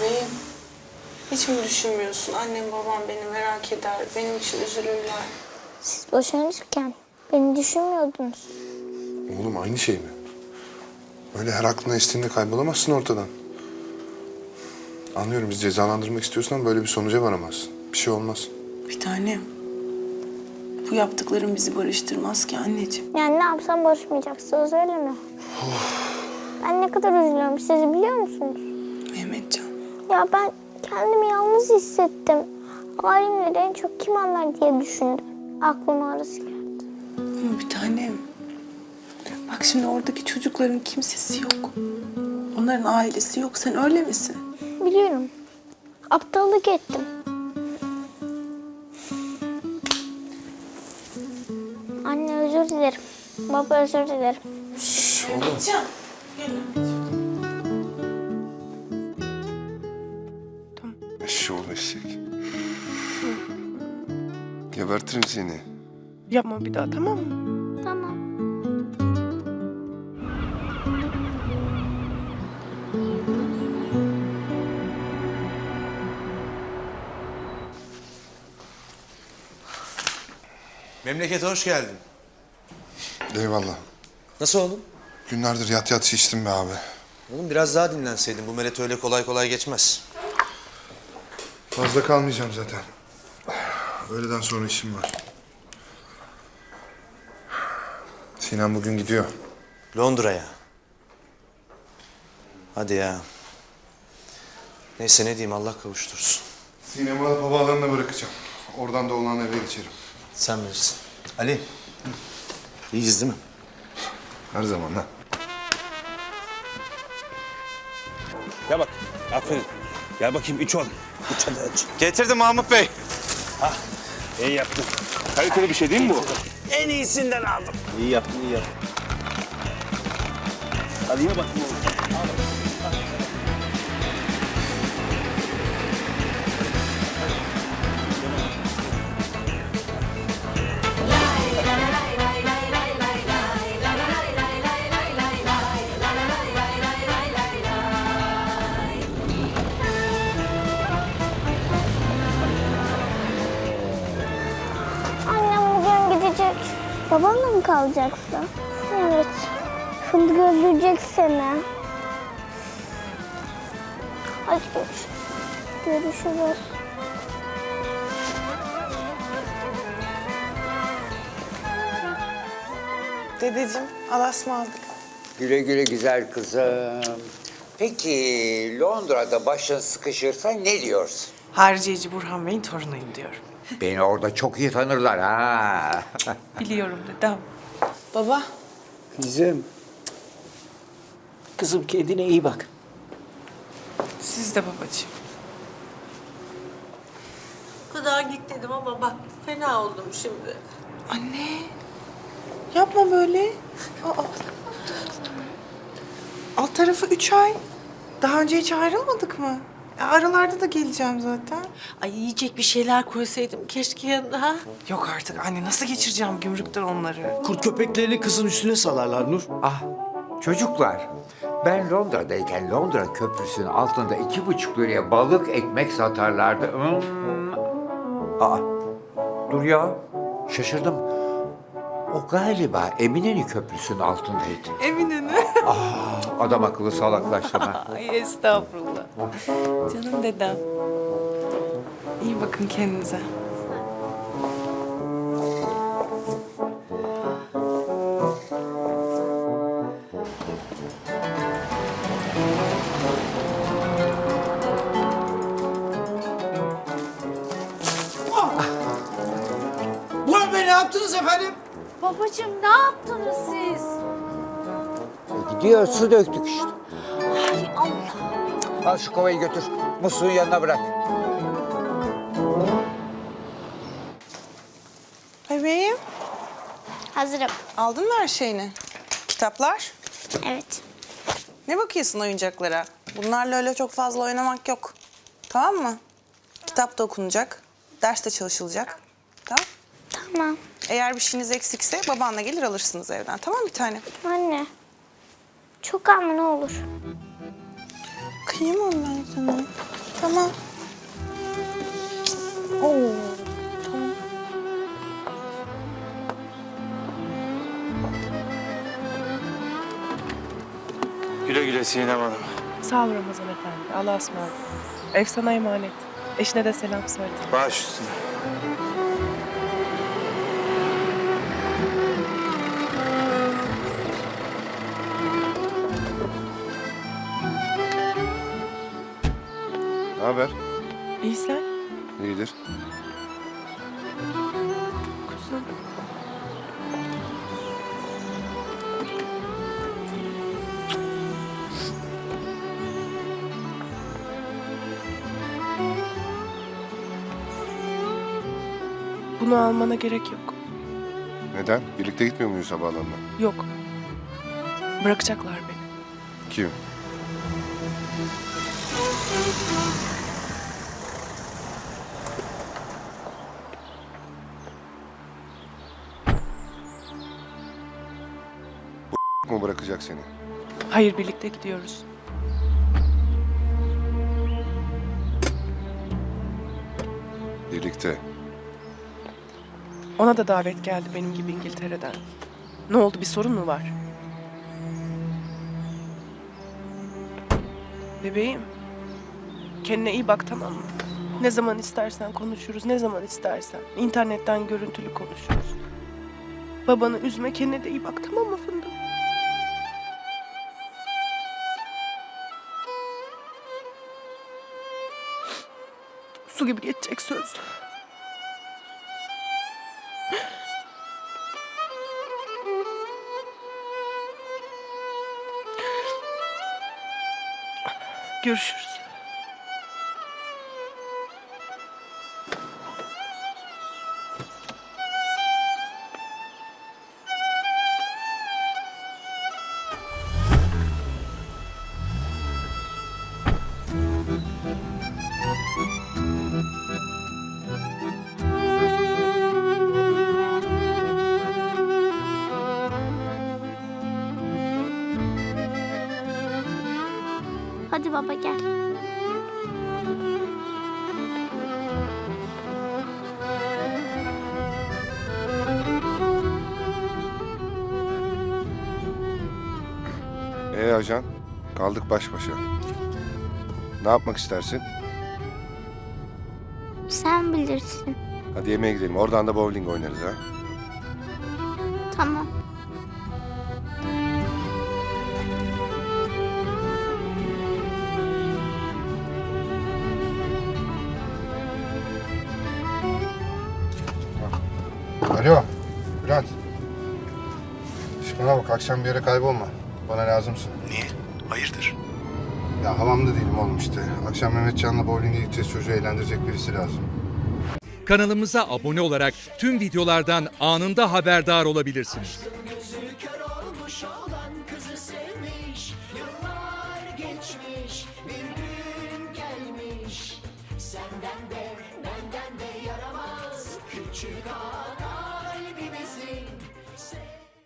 Bebeğim. Hiç mi düşünmüyorsun? Annem babam beni merak eder. Benim için üzülürler. Siz boşanırken beni düşünmüyordunuz. Oğlum aynı şey mi? Öyle her aklına estiğinde kaybolamazsın ortadan. Anlıyorum biz cezalandırmak istiyorsan ama böyle bir sonuca varamazsın. Bir şey olmaz. Bir tanem. Bu yaptıkların bizi barıştırmaz ki anneciğim. Yani ne yapsam barışmayacaksınız öyle mi? ben ne kadar üzülüyorum siz biliyor musunuz? Mehmetcan. Ya ben kendimi yalnız hissettim. Halimleri en çok kim anlar diye düşündüm. Aklıma arası geldi. Ama bir tanem. Bak şimdi oradaki çocukların kimsesi yok. Onların ailesi yok. Sen öyle misin? Biliyorum. Aptallık ettim. Anne özür dilerim. Baba özür dilerim. Mehmetcan. Gel anneciğim. Gebertirim seni. Yapma bir daha tamam mı? Tamam. Memlekete hoş geldin. Eyvallah. Nasıl oğlum? Günlerdir yat yat şiştim be abi. Oğlum biraz daha dinlenseydin. Bu meret öyle kolay kolay geçmez. Fazla kalmayacağım zaten. Öğleden sonra işim var. Sinan bugün gidiyor. Londra'ya. Hadi ya. Neyse ne diyeyim Allah kavuştursun. Sinem'i alıp havaalanına bırakacağım. Oradan da olan eve geçerim. Sen bilirsin. Ali. İyiyiz değil mi? Her zaman lan. Gel bak. Aferin. Gel bakayım iç ol. İç hadi iç. Getirdim Mahmut Bey. İyi yaptın. Kaliteli bir şey değil mi bu? En iyisinden aldım. İyi yaptın, iyi yaptın. Hadi bakayım oğlum. Annem Babanla mı kalacaksın? Evet. Fındık öldürecek seni. Hadi görüşürüz. Görüşürüz. Dedeciğim alasma aldık. Güle güle güzel kızım. Peki Londra'da başın sıkışırsa ne diyorsun? Hariciyeci Burhan Bey'in torunuyum diyorum. Beni orada çok iyi tanırlar ha. Biliyorum dedem. Baba Kızım. Kızım kendine iyi bak. siz de babacığım. Bu kadar git dedim ama bak fena oldum şimdi. Anne. Yapma böyle. Aa. Alt tarafı üç ay. Daha önce hiç ayrılmadık mı? E, aralarda da geleceğim zaten. Ay yiyecek bir şeyler koysaydım keşke yanına. ha? Yok artık anne nasıl geçireceğim gümrükten onları? Kurt köpeklerini kızın üstüne salarlar Nur. ah çocuklar ben Londra'dayken Londra Köprüsü'nün altında iki buçuk liraya balık ekmek satarlardı. Hmm. Aa, dur ya şaşırdım. O galiba Eminönü Köprüsü'nün altındaydı. Eminönü. Adam akıllı salaklaştırma. Ay estağfurullah. Canım dedem. İyi bakın kendinize. Burhan Bey ne yaptınız efendim? Babacığım ne yaptınız siz? Gidiyor su döktük işte. Al şu kovayı götür. Musluğun yanına bırak. Bebeğim Hazırım. aldın mı her şeyini? Kitaplar? Evet. Ne bakıyorsun oyuncaklara? Bunlarla öyle çok fazla oynamak yok. Tamam mı? Kitap da okunacak. Ders de çalışılacak. Tamam? Tamam. Eğer bir şeyiniz eksikse babanla gelir alırsınız evden. Tamam bir tane. Anne. Çok ama ne olur. Kıyamam ben sana. Tamam. Oo. Tamam. Güle güle Sinem Hanım. Sağ ol Ramazan efendi. Allah'a ısmarladık. Ev sana emanet. Eşine de selam söyle. Baş üstüne. Haber? İyi sen? İyidir. Kuzum. Bunu almana gerek yok. Neden? Birlikte gitmiyor muyuz sabahlarına? Yok. Bırakacaklar beni. Kim? Mu bırakacak seni? Hayır birlikte gidiyoruz. Birlikte. Ona da davet geldi benim gibi İngiltere'den. Ne oldu bir sorun mu var? Bebeğim. Kendine iyi bak tamam mı? Ne zaman istersen konuşuruz, ne zaman istersen. İnternetten görüntülü konuşuruz. Babanı üzme, kendine de iyi bak tamam mı fındım? Su gibi geçecek söz. Görüşürüz. Baba gel. Ee ajan, kaldık baş başa. Ne yapmak istersin? Sen bilirsin. Hadi yemeğe gidelim. Oradan da bowling oynarız ha. Tamam. Alo, Bülent. Şş, bana bak, akşam bir yere kaybolma. Bana lazımsın. Niye? Hayırdır? Ya havamda değilim oğlum işte. Akşam Mehmetcan'la bowling'e gideceğiz. Çocuğu eğlendirecek birisi lazım. Kanalımıza abone olarak tüm videolardan anında haberdar olabilirsiniz.